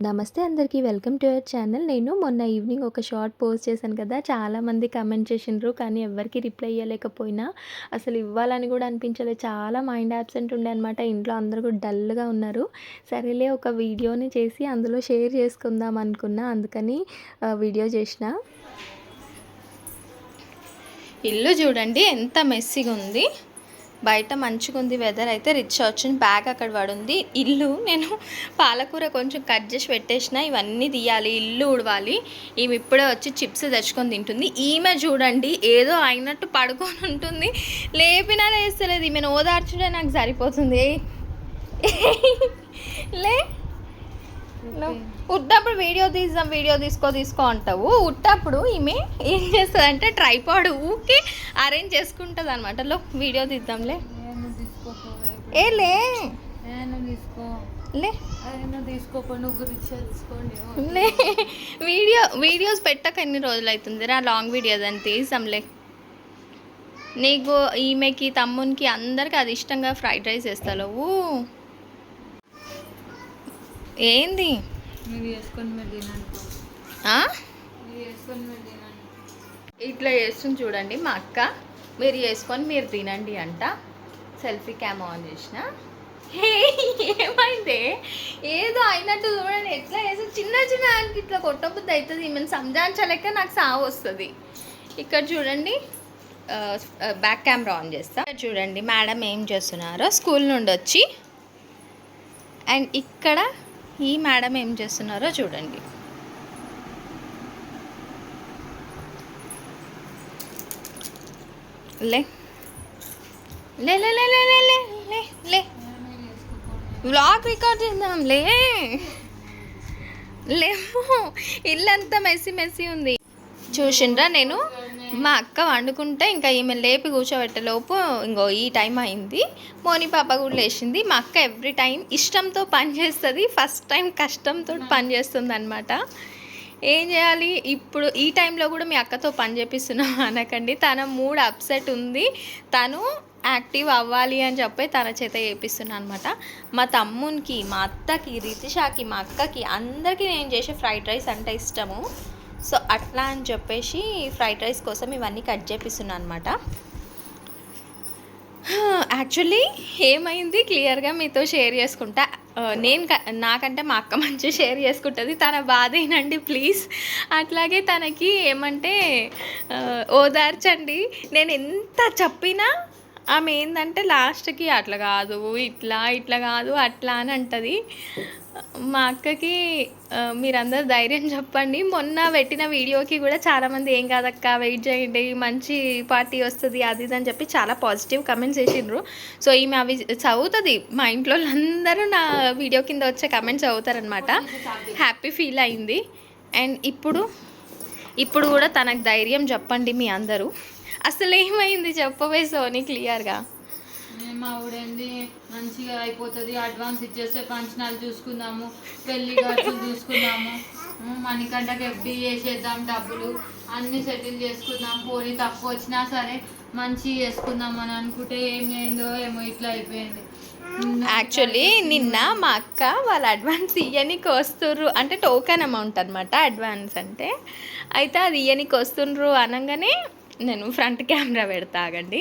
నమస్తే అందరికీ welcome to our channel. నేను మొన్న ఈవినింగ్ ఒక షార్ట్ పోస్ట్ చేశాను కదా! చాలామంది కమెంట్ చేసిండ్రు. కానీ ఎవరికి రిప్లై ఇవ్వలేకపోయినా అసలు ఇవ్వాలని కూడా అనిపించలేదు. చాలా మైండ్ యాబ్సెంట్ ఉండే అనమాట. ఇంట్లో అందరూ కూడా డల్‌గా ఉన్నారు. సరేలే ఒక వీడియోని చేసి అందులో షేర్ చేసుకుందాం అనుకున్నా. అందుకని వీడియో చేసిన ఇల్లు చూడండి ఎంత మెస్సీగుంది. బయట మంచిగుంది వెదర్ అయితే రిచ్ వచ్చింది. బ్యాగ్ అక్కడ పడుంది. ఇల్లు నేను పాలకూర కొంచెం కట్ చేసి పెట్టేసిన. ఇవన్నీ తీయాలి. ఇల్లు ఊడవాలి. ఈమె ఇప్పుడే వచ్చి చిప్స్ తెచ్చుకొని తింటుంది. ఈమె చూడండి ఏదో అయినట్టు పడుకొని ఉంటుంది. లేపినా లేస్తలేదు. ఈమెను ఓదార్చుడే నాకు సరిపోతుంది. లే లో ఉట్టప్పుడు వీడియో తీద్దాం వీడియో తీసుకో తీసుకో అంటావు. ఉట్టప్పుడు ఈమె ఏం చేస్తుంది అంటే ట్రైపాడ్ ఊకే అరేంజ్ చేసుకుంటుంది అనమాట లో వీడియో తీద్దాంలే. ఏ లే. లే. వీడియో వీడియోస్ పెట్టక ఎన్ని రోజులు అవుతుంది రా లాంగ్ వీడియోస్ అని తీసాంలే నీకు ఈమెకి తమ్మునికి అందరికి అది ఇష్టంగా ఫ్రైడ్ రైస్ వేస్తావు ఏంది? ఇట్లా చేస్తుంది చూడండి మా అక్క. మీరు చేసుకొని మీరు తినండి అంట. సెల్ఫీ క్యామ్ ఆన్ చేసిన. ఏమైంది? ఏదో అయినట్టు చూడండి. ఎట్లా చేసి చిన్న చిన్న దానికి ఇట్లా కొట్టబుద్ధి అవుతుంది. ఈమెను సంజాయించలేక నాకు సావు వస్తుంది. ఇక్కడ చూడండి బ్యాక్ కెమెరా ఆన్ చేస్తా. చూడండి మేడం ఏం చేస్తున్నారో. స్కూల్ నుండి వచ్చి. అండ్ ఇక్కడ ఈ మేడం ఏం చేస్తున్నారో చూడండి. లే. లే లే లే లే లే లే లే వ్లాగ్ రికార్డ్ చేద్దాం లే. లేవు ఇల్లంతా మెస్సి మెస్సి ఉంది. చూసిండ్రా నేను? మా అక్క వండుకుంటే ఇంకా ఈమె లేపి కూర్చోబెట్టేలోపు ఇంకో ఈ టైం అయింది. మోని పాప కూడా లేచింది. మా అక్క ఎవ్రీ టైం ఇష్టంతో పని చేస్తుంది. ఫస్ట్ టైం కష్టంతో పని చేస్తుంది అనమాట ఏం చేయాలి? ఇప్పుడు ఈ టైంలో కూడా మీ అక్కతో పని చేపిస్తున్నాం అనకండి. తన మూడ్ అప్సెట్ ఉంది. తను యాక్టివ్ అవ్వాలి అని చెప్పి తన చేత చేపిస్తున్నాను అనమాట మా తమ్మునికి మా అత్తకి రితిషాకి మా అక్కకి అందరికీ నేను చేసే ఫ్రైడ్ రైస్ అంటే ఇష్టము. సో అట్లా అని చెప్పేసి ఫ్రైడ్ రైస్ కోసం ఇవన్నీ కట్ చేపిస్తున్నాను అనమాట యాక్చువల్లీ ఏమైంది? క్లియర్గా మీతో షేర్ చేసుకుంటా. నేను నాకంటే మా అక్క మంచిగా షేర్ చేసుకుంటుంది. తన బాధ ఏనండి ప్లీజ్. అట్లాగే తనకి ఏమంటే ఓదార్చండి. నేను ఎంత చెప్పినా ఆమె ఏంటంటే లాస్ట్కి అట్లా కాదు ఇట్లా ఇట్లా కాదు అట్లా అని అంటది. మా అక్కకి మీరందరు మీరందరూ ధైర్యం చెప్పండి. మొన్న పెట్టిన వీడియోకి కూడా చాలామంది ఏం కాదక్క వెయిట్ చేయండి మంచి పార్టీ వస్తుంది అది ఇది అని చెప్పి చాలా పాజిటివ్ కమెంట్స్ వేసిండ్రు సో ఈమె అవి చదువుతుంది. మా ఇంట్లో అందరూ నా వీడియో కింద వచ్చే కమెంట్స్ చదువుతారనమాట హ్యాపీ ఫీల్ అయింది. అండ్ ఇప్పుడు ఇప్పుడు కూడా తనకు ధైర్యం చెప్పండి మీ అందరూ. అసలు ఏమైంది చెప్పవే సోని క్లియర్గా. మేము ఆవిడేంది మంచిగా అయిపోతుంది. అడ్వాన్స్ ఇచ్చేస్తే ఫంక్షనాలు చూసుకుందాము పెళ్ళి ఖర్చులు చూసుకుందాము. ఉమ్, మనకంటకి ఎఫ్డి చేసేద్దాం డబ్బులు. అన్ని సెటిల్ చేసుకుందాం. పోనీ తక్కువ వచ్చినా సరే మంచి చేసుకుందాం అని అనుకుంటే ఏం అయిందో ఏమో ఇట్లా అయిపోయింది. యాక్చువల్లీ నిన్న మా అక్క వాళ్ళ అడ్వాన్స్ ఇయ్యనికి వస్తుర్రు. అంటే టోకెన్ అమౌంట్ అనమాట అడ్వాన్స్ అంటే. అయితే అది ఇయ్యనికి వస్తుండ్రు అనగానే నేను ఫ్రంట్ కెమెరా పెడతా ఆగండి.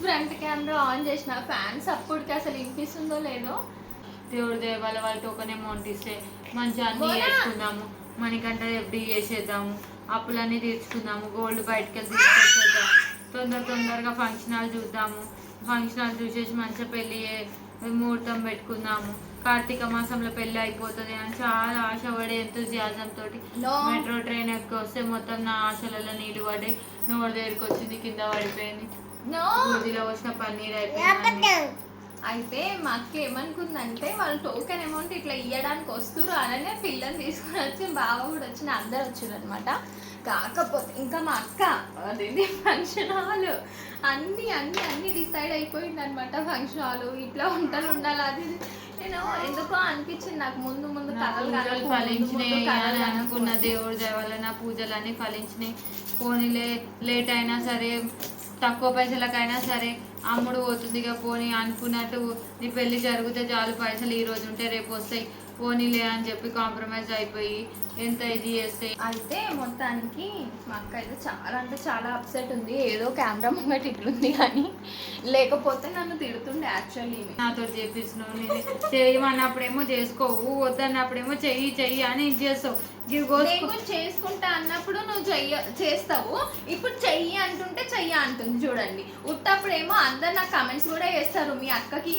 ఫ్రంట్ కెమెరా ఆన్ చేసిన ఫ్యాన్స్ అప్పటికి అసలు వినిపిస్తుందో లేదో. దేవుడి దేవాల వాళ్ళ టోకన్ అమౌంట్ ఇస్తే మంచిగా అన్ని. చేసుకుందాము మనకంటే ఎఫ్డి చేసేద్దాము అప్పులన్నీ తీర్చుకుందాము గోల్డ్ బయటకు వెళ్ళి తీసుకొచ్చేద్దాం తొందర తొందరగా ఫంక్షన్ హాల్ చూద్దాము. ఫంక్షన్ హాల్ చూసేసి మంచిగా పెళ్ళి ముహూర్తం పెట్టుకుందాము. కార్తీక మాసంలో పెళ్ళి అయిపోతుంది అని చాలా ఆశపడే ఎంతోజియాజం తోటి. మెట్రో ట్రైన్ ఎక్కి వస్తే మొత్తం నా ఆశలలో నీళ్ళు పడి నోరు దగ్గరికి వచ్చింది కింద పడిపోయింది. నో గుడిలో వచ్చిన పన్నీర్ అయిపోయింది. అయితే మా అక్క ఏమనుకుందంటే వాళ్ళు టోకెన్ అమౌంట్ ఇట్లా ఇవ్వడానికి వస్తురు అననే పిల్లని తీసుకొని వచ్చి బావ కూడా వచ్చిన అందరు వచ్చారు అనమాట కాకపోతే ఇంకా మా అక్క అదేంటి ఫంక్షన్ హాల్ అన్ని అన్ని అన్ని డిసైడ్ అయిపోయింది అనమాట ఫంక్షన్ హాల్ ఇట్లా వంటలు ఉండాలి అది. నేను ఎందుకో అనిపించింది నాకు ముందు ముందు పూజలు ఫలించినాయి అని అనుకున్న. దేవుడి దయ వల్ల నా పూజలన్నీ ఫలించినాయి పోనీలే లేట్ అయినా సరే తక్కువ పైసలకైనా సరే అమ్ముడు పోతుంది ఇక పోనీ అనుకున్నట్టు నీ పెళ్ళి జరిగితే చాలు పైసలు ఈ రోజు ఉంటే రేపు వస్తాయి పోనీలే అని చెప్పి కాంప్రమైజ్ అయిపోయి ఎంత ఇది చేస్తే? అయితే మొత్తానికి మా అక్క అయితే చాలా అంటే చాలా అప్సెట్ ఉంది. ఏదో కెమెరా ముంగట ఇట్లుంది కానీ లేకపోతే నన్ను తిడుతుండే యాక్చువల్లీ నాతో చేపిస్తున్నావు నేను చేయమన్నప్పుడేమో చేసుకోవు. వద్దన్నప్పుడేమో చెయ్యి చెయ్యి అని ఇది చేస్తావు. చేసుకుంటా అన్నప్పుడు నువ్వు చెయ్య చేస్తావు. ఇప్పుడు చెయ్యి అంటుంటే చెయ్యి అంటుంది చూడండి. ఉట్టప్పుడేమో అందరు నాకు కమెంట్స్ కూడా చేస్తారు. మీ అక్కకి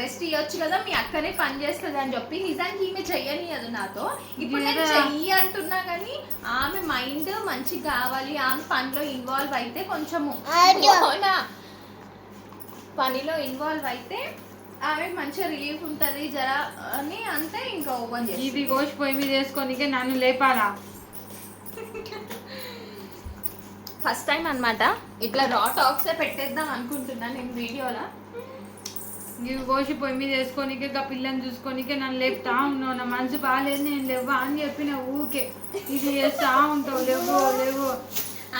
రెస్ట్ ఇవ్వచ్చు కదా మీ అక్కనే పని చేస్తుంది అని చెప్పి. నిజానికి ఈమె చెయ్యనియదు నాతో. ఇప్పుడు నేను ఇదేరా? చెయ్యి అంటున్నా కానీ ఆమె మైండ్ మంచిగా కావాలి ఆమె పనిలో ఇన్వాల్వ్ అయితే కొంచెము? పనిలో ఇన్వాల్వ్ అయితే ఆమెకు మంచిగా రిలీఫ్ ఉంటుంది జరా అని అంతే ఇంకా ఓపెన్ చేసి ఇది కోసి పొయ్యి మీద వేసుకోనికే నన్ను లేపాలా? ఫస్ట్ టైం అన్నమాట. ఇట్లా రా టాక్సే పెట్టేద్దాం అనుకుంటున్నా నేను వీడియోలో. ఇవి కోసి పొయ్యి మీద వేసుకోనికే ఇంకా పిల్లని చూసుకోనికే నన్ను లేపుతా ఉన్నావు. నా మనసు బాగాలేదు నేను లేవా అని చెప్పిన ఊకే ఇది చేస్తా ఉంటావు. లేవు లేవు.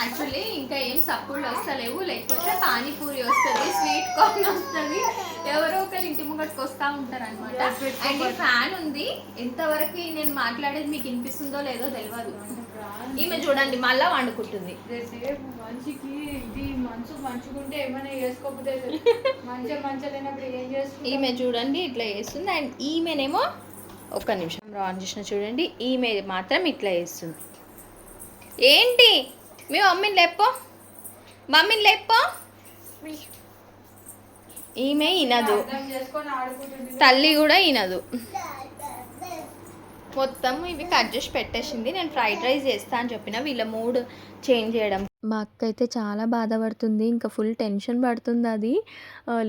యాక్చువల్లీ ఇంకా ఏం సప్పుళ్ళు వస్తలేవు లేకపోతే పానీపూరి వస్తుంది స్వీట్ కార్న్ వస్తుంది. ఎవరో ఒకరు ఇంటి ముంగట్కి వస్తూ ఉంటారు అనమాట అండ్ ఫ్యాన్ ఉంది. ఎంతవరకు నేను మాట్లాడేది మీకు వినిపిస్తుందో లేదో తెలియదు ఈమె చూడండి మళ్ళా వండుకుంటుంది. మనిషికి ఇది మనసు మంచుకుంటే ఏమైనా చేసుకోకపోతే మంచిగా మంచిగా లేనప్పుడు ఏం చేసుకుంటా ఈమె చూడండి ఇట్లా వేస్తుంది అండ్ ఈమెనేమో ఒక్క నిమిషం. రాన్ చేసిన చూడండి ఈమె మాత్రం ఇట్లా వేస్తుంది ఏంటి? మీ మమ్మీని లేపో మమ్మీని లేపో ఈమె ఇనదు తల్లి కూడా ఇనదు మొత్తం ఇవి కట్ చేసి పెట్టేసింది. నేను ఫ్రైడ్ రైస్ చేస్తా అని చెప్పిన. వీళ్ళ మూడ్ చేంజ్ చేయడం. మా అక్క అయితే చాలా బాధపడుతుంది. ఇంకా ఫుల్ టెన్షన్ పడుతుంది అది.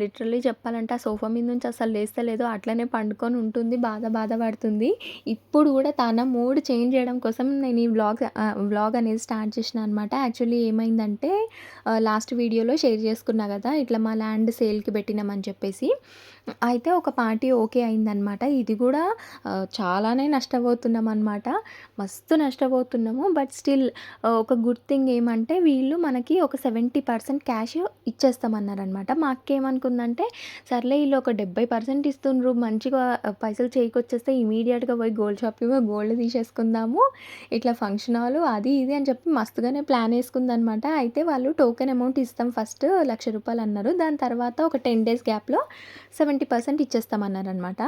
లిటరల్లీ చెప్పాలంటే ఆ సోఫా మీద నుంచి అసలు లేస్తలేదు అట్లనే పండుకొని ఉంటుంది. బాధ బాధపడుతుంది ఇప్పుడు కూడా తన మూడ్ చేంజ్ చేయడం కోసం నేను ఈ వ్లాగ్ వ్లాగ్ అనేది స్టార్ట్ చేసిన అనమాట యాక్చువల్లీ ఏమైందంటే లాస్ట్ వీడియోలో షేర్ చేసుకున్నా కదా ఇట్లా మా ల్యాండ్ సేల్కి పెట్టినామని చెప్పేసి. అయితే ఒక పార్టీ ఓకే అయిందనమాట ఇది కూడా చాలానే నష్టపోతున్నాం అనమాట మస్తు నష్టపోతున్నాము. బట్ స్టిల్ ఒక గుడ్ థింగ్ ఏమంటే వీళ్ళు మనకి ఒక సెవెంటీ పర్సెంట్ క్యాష్ ఇచ్చేస్తామన్నారనమాట మా అక్క ఏమనుకుందంటే సర్లే వీళ్ళు ఒక డెబ్బై పర్సెంట్ ఇస్తుండ్రు మంచిగా పైసలు చేయికొచ్చేస్తే ఇమీడియట్గా పోయి గోల్డ్ షాప్కి పోయి గోల్డ్ తీసేసుకుందాము ఇట్లా ఫంక్షన్ హాల్ అది ఇది అని చెప్పి మస్తుగానే ప్లాన్ వేసుకుందనమాట అయితే వాళ్ళు టోకెన్ అమౌంట్ ఇస్తాం ఫస్ట్ లక్ష రూపాయలు అన్నారు. దాని తర్వాత ఒక టెన్ డేస్ గ్యాప్లో సెవెంటీ పర్సెంట్ ఇచ్చేస్తామన్నారనమాట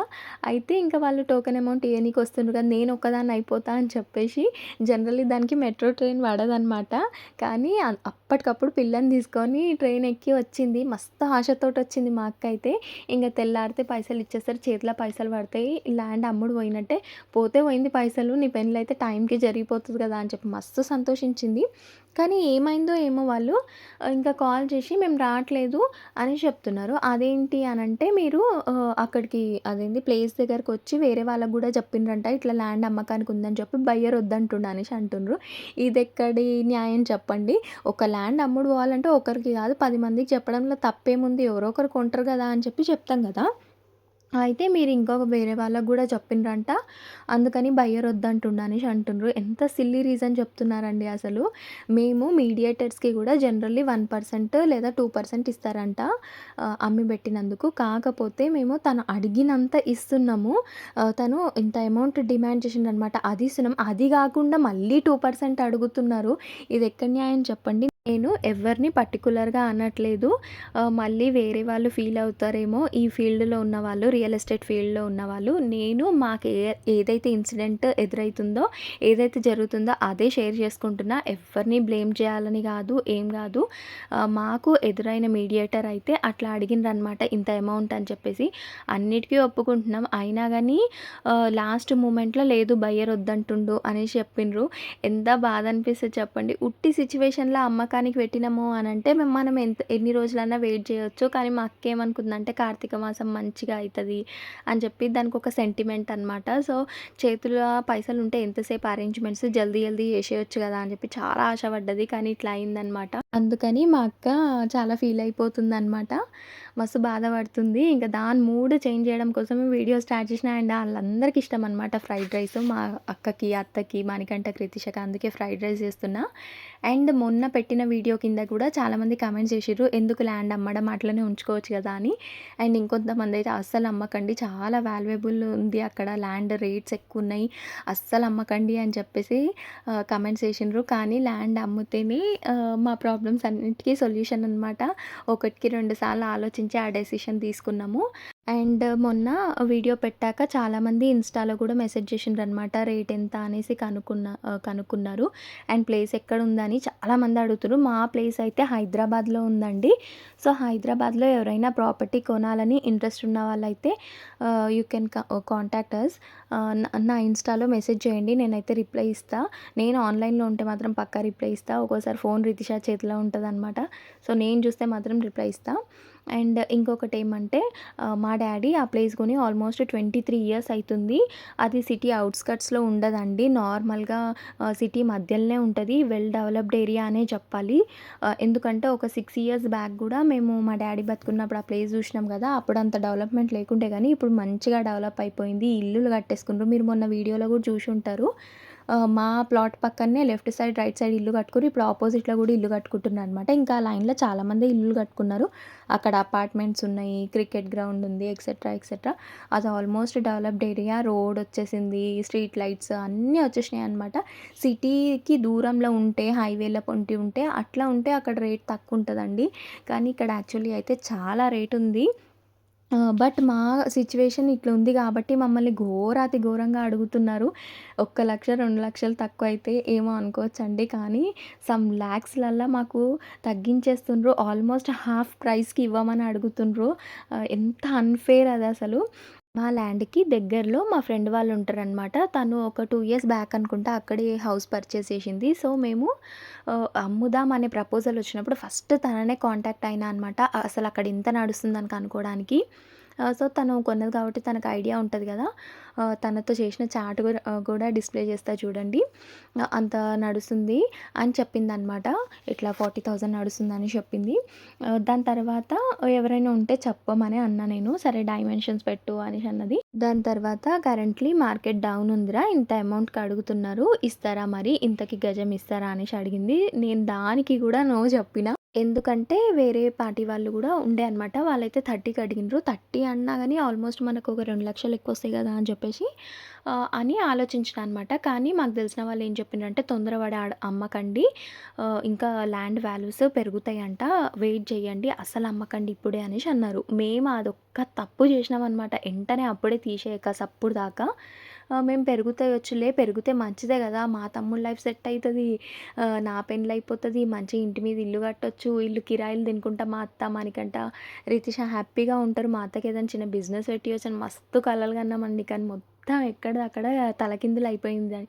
అయితే ఇంకా వాళ్ళు టోకెన్ అమౌంట్ ఇవ్వనీకి వస్తుండ్రు కదా నేను ఒక్కదాన్ని అయిపోతా అని చెప్పేసి జనరల్లీ దానికి మెట్రో ట్రైన్ పడదనమాట కానీ అని అప్పటికప్పుడు పిల్లని తీసుకొని ట్రైన్ ఎక్కి వచ్చింది. మస్తు ఆశతోటి వచ్చింది మా అక్క అయితే. ఇంకా తెల్లారితే పైసలు ఇచ్చేస్తారు చేతిలో పైసలు పడతాయి. ల్యాండ్ అమ్ముడు పోయినట్టే. పోతే పోయింది పైసలు. నీ పెళ్ళి అయితే టైంకి జరిగిపోతుంది కదా అని చెప్పి మస్తు సంతోషించింది. కానీ ఏమైందో ఏమో వాళ్ళు ఇంకా కాల్ చేసి మేము రావట్లేదు అని చెప్తున్నారు. అదేంటి అని అంటే మీరు అక్కడికి అదేంటి ప్లేస్ దగ్గరకు వచ్చి వేరే వాళ్ళకు కూడా చెప్పిండ్రంట ఇట్లా ల్యాండ్ అమ్మకానికి ఉందని చెప్పి బయ్యర్ వద్దంటుండ అనేసి అంటుండ్రు. ఇది ఎక్కడి న్యాయం చెప్పండి. ఒక ల్యాండ్ అమ్ముడు పోవాలంటే ఒకరికి కాదు పది మందికి చెప్పడంలో తప్పేముంది? ఎవరో ఒకరు కొంటారు కదా అని చెప్పి చెప్తాం కదా. అయితే మీరు ఇంకొక వేరే వాళ్ళకు కూడా చెప్పిండ్రంట అందుకని బయ్యర్ వద్దంటుండ అనేసి అంటుండ్రు. ఎంత సిల్లీ రీజన్ చెప్తున్నారండి అసలు. మేము మీడియేటర్స్కి కూడా జనరల్లీ వన్ పర్సెంట్ లేదా టూ పర్సెంట్ ఇస్తారంట అమ్మి పెట్టినందుకు. కాకపోతే మేము తను అడిగినంత ఇస్తున్నాము. తను ఇంత అమౌంట్ డిమాండ్ చేసిండనమాట అది ఇస్తున్నాం. అది కాకుండా మళ్ళీ టూ పర్సెంట్ అడుగుతున్నారు. ఇది ఎక్కడ న్యాయం చెప్పండి? నేను ఎవరిని పర్టికులర్గా అనట్లేదు. మళ్ళీ వేరే వాళ్ళు ఫీల్ అవుతారేమో ఈ ఫీల్డ్లో ఉన్నవాళ్ళు రియల్ ఎస్టేట్ ఫీల్డ్లో ఉన్నవాళ్ళు నేను మాకు ఏ ఏదైతే ఇన్సిడెంట్ ఎదురవుతుందో ఏదైతే జరుగుతుందో అదే షేర్ చేసుకుంటున్నా. ఎవరిని బ్లేమ్ చేయాలని కాదు ఏం కాదు. మాకు ఎదురైన మీడియేటర్ అయితే అట్లా అడిగిండ్రనమాట ఇంత అమౌంట్ అని చెప్పేసి. అన్నిటికీ ఒప్పుకుంటున్నాం. అయినా కానీ లాస్ట్ మూమెంట్లో లేదు బయ్యర్ వద్దంటుండు అనేసి చెప్పిండ్రు ఎంత బాధ అనిపిస్తుంది చెప్పండి. ఉట్టి సిచ్యువేషన్లో నమ్మకానికి పెట్టినాము అని అంటే మేము మనం ఎంత ఎన్ని రోజులైనా వెయిట్ చేయొచ్చు కానీ మా అక్క ఏమనుకుందంటే కార్తీక మాసం మంచిగా అవుతుంది అని చెప్పి దానికి ఒక సెంటిమెంట్ అనమాట సో చేతుల పైసలు ఉంటే ఎంతసేపు అరేంజ్మెంట్స్ జల్దీ జల్దీ చేసేయచ్చు కదా అని చెప్పి చాలా ఆశపడ్డది కానీ ఇట్లా అయిందనమాట అందుకని మా అక్క చాలా ఫీల్ అయిపోతుంది అనమాట మస్తు బాధపడుతుంది. ఇంకా దాని మూడ్ చేంజ్ చేయడం కోసం వీడియో స్టార్ట్ చేసిన. అండ్ వాళ్ళందరికీ ఇష్టం అనమాట ఫ్రైడ్ రైస్. మా అక్కకి, అత్తకి, మణికంఠ, కృతిషకి అందుకే ఫ్రైడ్ రైస్ చేస్తున్నా. అండ్ మొన్న పెట్టిన వీడియో కింద కూడా చాలామంది కామెంట్స్ చేసిర్రు. ఎందుకు ల్యాండ్ అమ్మడం అట్లనే ఉంచుకోవచ్చు కదా అని. అండ్ ఇంకొంతమంది అయితే అస్సలు అమ్మకండి చాలా వాల్యుయబుల్ ఉంది అక్కడ ల్యాండ్ రేట్స్ ఎక్కువ ఉన్నాయి అస్సలు అమ్మకండి అని చెప్పేసి కమెంట్స్ కామెంట్స్ చేసిండ్రు. కానీ ల్యాండ్ అమ్మితేనే మా ప్రాబ్లమ్స్ అన్నిటికీ సొల్యూషన్ అనమాట. ఒకటికి రెండు సార్లు ఆలోచించి ఆ డెసిషన్ తీసుకున్నాము. అండ్ మొన్న వీడియో పెట్టాక చాలామంది ఇన్‌స్టాలో కూడా మెసేజ్ చేసిండ్రనమాట. రేట్ ఎంత అనేసి కనుక్కున్న కనుక్కున్నారు. అండ్ ప్లేస్ ఎక్కడ ఉందని చాలామంది అడుగుతున్నారు మా ప్లేస్ అయితే హైదరాబాద్‌లో ఉందండి. సో, హైదరాబాద్‌లో ఎవరైనా ప్రాపర్టీ కొనాలని ఇంట్రెస్ట్ ఉన్న వాళ్ళైతే యూ కెన్ క కాంటాక్ట్ అస్. నా ఇన్‌స్టాలో మెసేజ్ చేయండి. నేనైతే రిప్లై ఇస్తా. నేను ఆన్‌లైన్‌లో ఉంటే మాత్రం పక్కా రిప్లై ఇస్తా. ఒక్కోసారి ఫోన్ రితిషా చేతిలో ఉంటుంది అనమాట సో, నేను చూస్తే మాత్రం రిప్లై ఇస్తాను అండ్ ఇంకొకటి ఏమంటే మా డాడీ ఆ ప్లేస్ కొని ఆల్మోస్ట్ 23 ఇయర్స్ అవుతుంది అది సిటీ అవుట్స్కట్స్లో ఉండదండి. నార్మల్‌గా సిటీ మధ్యలోనే ఉంటుంది వెల్ డెవలప్డ్ ఏరియా అనే చెప్పాలి. ఎందుకంటే ఒక సిక్స్ ఇయర్స్ బ్యాక్ కూడా మేము మా డాడీ బతుకున్నప్పుడు ఆ ప్లేస్ చూసినాం కదా! అప్పుడు అంత డెవలప్‌మెంట్ లేకుంటే కానీ ఇప్పుడు మంచిగా డెవలప్ అయిపోయింది. ఇల్లులు కట్టేసుకుంటారు మీరు మొన్న వీడియోలో కూడా చూసి ఉంటారు మా ప్లాట్ పక్కనే లెఫ్ట్ సైడ్, రైట్ సైడ్ ఇల్లు కట్టుకుని ఇప్పుడు ఆపోజిట్‌లో కూడా ఇల్లు కట్టుకుంటున్నారు అనమాట ఇంకా లైన్‌లో చాలామంది ఇల్లు కట్టుకున్నారు. అక్కడ అపార్ట్మెంట్స్ ఉన్నాయి. క్రికెట్ గ్రౌండ్ ఉంది. Etcetera, etcetera. అది ఆల్మోస్ట్ డెవలప్డ్ ఏరియా. రోడ్ వచ్చేసింది. స్ట్రీట్ లైట్స్ అన్నీ వచ్చేసినాయి అనమాట. సిటీకి దూరంలో ఉంటే హైవేల పొంటి ఉంటే అట్లా ఉంటే అక్కడ రేట్ తక్కువ ఉంటుందండి కానీ ఇక్కడ యాక్చువల్లీ అయితే చాలా రేట్ ఉంది. బట్ మా సిచ్యువేషన్ ఇట్లా ఉంది కాబట్టి మమ్మల్ని ఘోరాతి ఘోరంగా అడుగుతున్నారు. ఒక లక్ష రెండు లక్షలు తక్కువ అయితే ఏమో అనుకోవచ్చండి. కానీ సమ్ ల్యాక్స్లల్లా మాకు తగ్గించేస్తుండ్రు. ఆల్మోస్ట్ హాఫ్ ప్రైస్‌కి ఇవ్వమని అడుగుతుండ్రు. ఎంత అన్ఫేర్ అది అసలు మా ల్యాండ్‌కి దగ్గరలో మా ఫ్రెండ్ వాళ్ళు ఉంటారనమాట. తను ఒక 2 ఇయర్స్ బ్యాక్ అనుకుంటా అక్కడే హౌస్ పర్చేస్ చేసింది. సో, మేము ఆహ్, అమ్ముదాం అనే ప్రపోజల్ వచ్చినప్పుడు ఫస్ట్ తననే కాంటాక్ట్ అయినా అనమాట. అసలు అక్కడ ఇంత నడుస్తుందని కనుక్కోవడానికి. సో, తను కొన్నది కాబట్టి తనకు ఐడియా ఉంటుంది కదా! తనతో చేసిన చాట్ కూడా కూడా డిస్‌ప్లే చేస్తా చూడండి. అంత నడుస్తుంది అని చెప్పింది అనమాట ఇట్లా ఫార్టీ థౌజండ్ నడుస్తుంది అని చెప్పింది. దాని తర్వాత ఎవరైనా ఉంటే చెప్పమని అన్నా నేను. సరే డైమెన్షన్స్ పెట్టు అని అన్నది. దాని తర్వాత కరెంట్‌లీ మార్కెట్ డౌన్ ఉందిరా. ఇంత అమౌంట్‌కి అడుగుతున్నారు. ఇస్తారా మరి? ఇంతకి గజం ఇస్తారా అనేసి అడిగింది. నేను దానికి కూడా నో చెప్పిన. ఎందుకంటే వేరే పార్టీ వాళ్ళు కూడా ఉండే అనమాట. వాళ్ళైతే 30కి అడిగిండ్రు. 30 అన్నా కానీ ఆల్మోస్ట్ మనకు ఒక 2,00,000 ఎక్కువొస్తాయి కదా! అని చెప్పేసి ఆహ్, అని ఆలోచించిన అనమాట. కానీ మాకు తెలిసిన వాళ్ళు ఏం చెప్పిండ్రంటే తొందరపడి ఆడ అమ్మకండి. ఆహ్, ఇంకా ల్యాండ్ వాల్యూస్ పెరుగుతాయంట. వెయిట్ చేయండి. అస్సలు అమ్మకండి ఇప్పుడే అనేసి అన్నారు. మేము అదొక్క తప్పు చేసినామనమాట. ఎంటనే అప్పుడే తీసేయక సప్పుడు దాకా మేము పెరుగుతాయి వచ్చులే పెరిగితే మంచిదే కదా! మా తమ్ముడు లైఫ్ సెట్ అవుతుంది నా పెళ్ళి అయిపోతుంది మంచిగా ఇంటి మీద ఇల్లు కట్టొచ్చు. ఇల్లు కిరాయిలు తినుకుంటా మా అత్త, మనకంట రితిష హ్యాపీగా ఉంటారు. మా అత్తకి ఏదైనా చిన్న బిజినెస్ పెట్టియొచ్చు అని మస్తు కలలు కన్నామండి. కానీ మొత్తం ఎక్కడ అక్కడ తలకిందులు అయిపోయింది.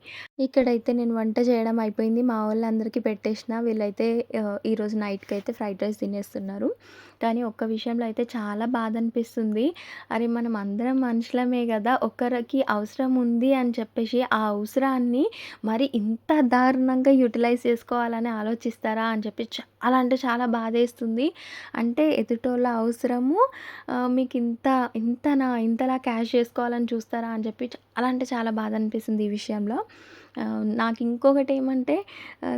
ఇక్కడైతే నేను వంట చేయడం అయిపోయింది. మా వాళ్ళందరికీ పెట్టేసిన. వీళ్ళైతే ఈరోజు నైట్కి అయితే ఫ్రైడ్ రైస్ తినేస్తున్నారు. కానీ ఒక్క విషయంలో అయితే చాలా బాధ అనిపిస్తుంది. అరే! మనం అందరం మనుషులమే కదా! ఒకరికి అవసరం ఉంది అని చెప్పేసి ఆ అవసరాన్ని మరి ఇంత దారుణంగా యుటిలైజ్ చేసుకోవాలని ఆలోచిస్తారా? అని చెప్పి చాలా అంటే చాలా బాధేస్తుంది. అంటే ఎదుటోళ్ళ అవసరము మీకు ఇంత ఇంతనా ఇంతలా క్యాష్ చేసుకోవాలని చూస్తారా? అని చెప్పి చాలా అంటే చాలా బాధ అనిపిస్తుంది ఈ విషయంలో. నాకు ఇంకొకటి ఏమంటే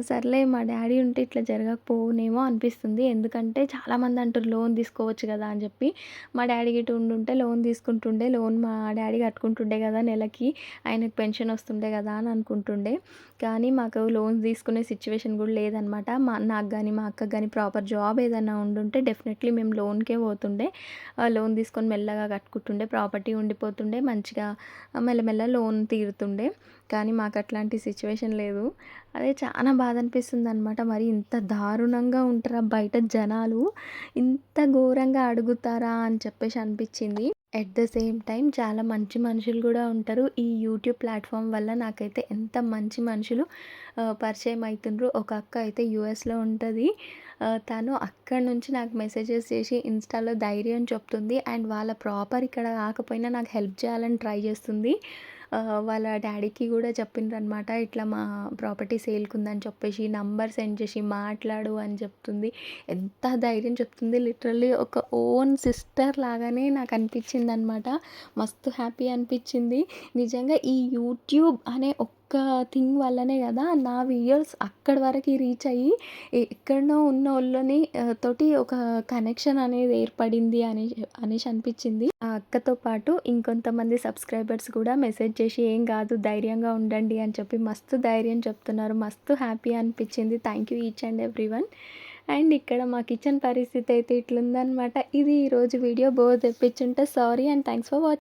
సర్లే మా డాడీ ఉంటే ఇట్లా జరగకపోనేమో అనిపిస్తుంది. ఎందుకంటే చాలామంది అంటారు లోన్ తీసుకోవచ్చు కదా! అని చెప్పి. మా డ్యాడీ గిట్ట ఉండుంటే లోన్ తీసుకుంటుండే. లోన్ మా డాడీ కట్టుకుంటుండే కదా! నెలకి. ఆయనకి పెన్షన్ వస్తుండే కదా! అని అనుకుంటుండే. కానీ మాకు లోన్స్ తీసుకునే సిచ్యువేషన్ కూడా లేదనమాట. మా నాకు కానీ మా అక్కకు కానీ ప్రాపర్ జాబ్ ఏదైనా ఉండుంటే డెఫినెట్‌లీ మేము లోన్‌కే పోతుండే. లోన్ తీసుకొని మెల్లగా కట్టుకుంటుండే. ప్రాపర్టీ ఉండిపోతుండే. మంచిగా మెల్లమెల్ల లోన్ తీరుతుండే. కానీ మాకు అట్లాంటి సిచ్యువేషన్ లేదు. అదే చాలా బాధ అనిపిస్తుంది అనమాట మరి ఇంత దారుణంగా ఉంటారా బయట జనాలు? ఇంత ఘోరంగా అడుగుతారా? అని చెప్పేసి అనిపించింది ఎట్ ద సేమ్ టైం చాలా మంచి మనుషులు కూడా ఉంటారు. ఈ యూట్యూబ్ ప్లాట్ఫామ్ వల్ల నాకైతే ఎంత మంచి మనుషులు పరిచయం అవుతుండ్రు ఒక అక్క అయితే యూఎస్‌లో ఉంటుంది తను అక్కడి నుంచి నాకు మెసేజెస్ చేసి ఇన్‌స్టాలో ధైర్యం చెప్తుంది. అండ్ వాళ్ళ ప్రాపర్ ఇక్కడ కాకపోయినా నాకు హెల్ప్ చేయాలని ట్రై చేస్తుంది. వాళ్ళ డాడీకి కూడా చెప్పిండ్రనమాట. ఇట్లా మా ప్రాపర్టీ సేల్‌కుందని చెప్పేసి నంబర్ సెండ్ చేసి మాట్లాడు అని చెప్తుంది. ఎంత ధైర్యం చెప్తుంది. లిటరల్లీ ఒక ఓన్ సిస్టర్ లాగానే నాకు అనిపించింది అనమాట మస్తు హ్యాపీ అనిపించింది. నిజంగా ఈ యూట్యూబ్ అనే ఒక్క థింగ్ వల్లనే కదా నా వీడియోస్ అక్కడి వరకు రీచ్ అయ్యి ఎక్కడనో ఉన్న వాళ్ళని తోటి ఒక కనెక్షన్ అనేది ఏర్పడింది అని అనేసి అనిపించింది. ఆ అక్కతో పాటు ఇంకొంతమంది సబ్స్క్రైబర్స్ కూడా మెసేజ్ చేసి "ఏం కాదు ధైర్యంగా ఉండండి" అని చెప్పి మస్తు ధైర్యం చెప్తున్నారు. మస్తు హ్యాపీ అనిపించింది. Thank you each and everyone. And ఇక్కడ మా కిచెన్ పరిస్థితి అయితే ఇట్లుందనమాట. ఇది ఈరోజు video bore తెప్పించుంటే sorry and thanks for watching.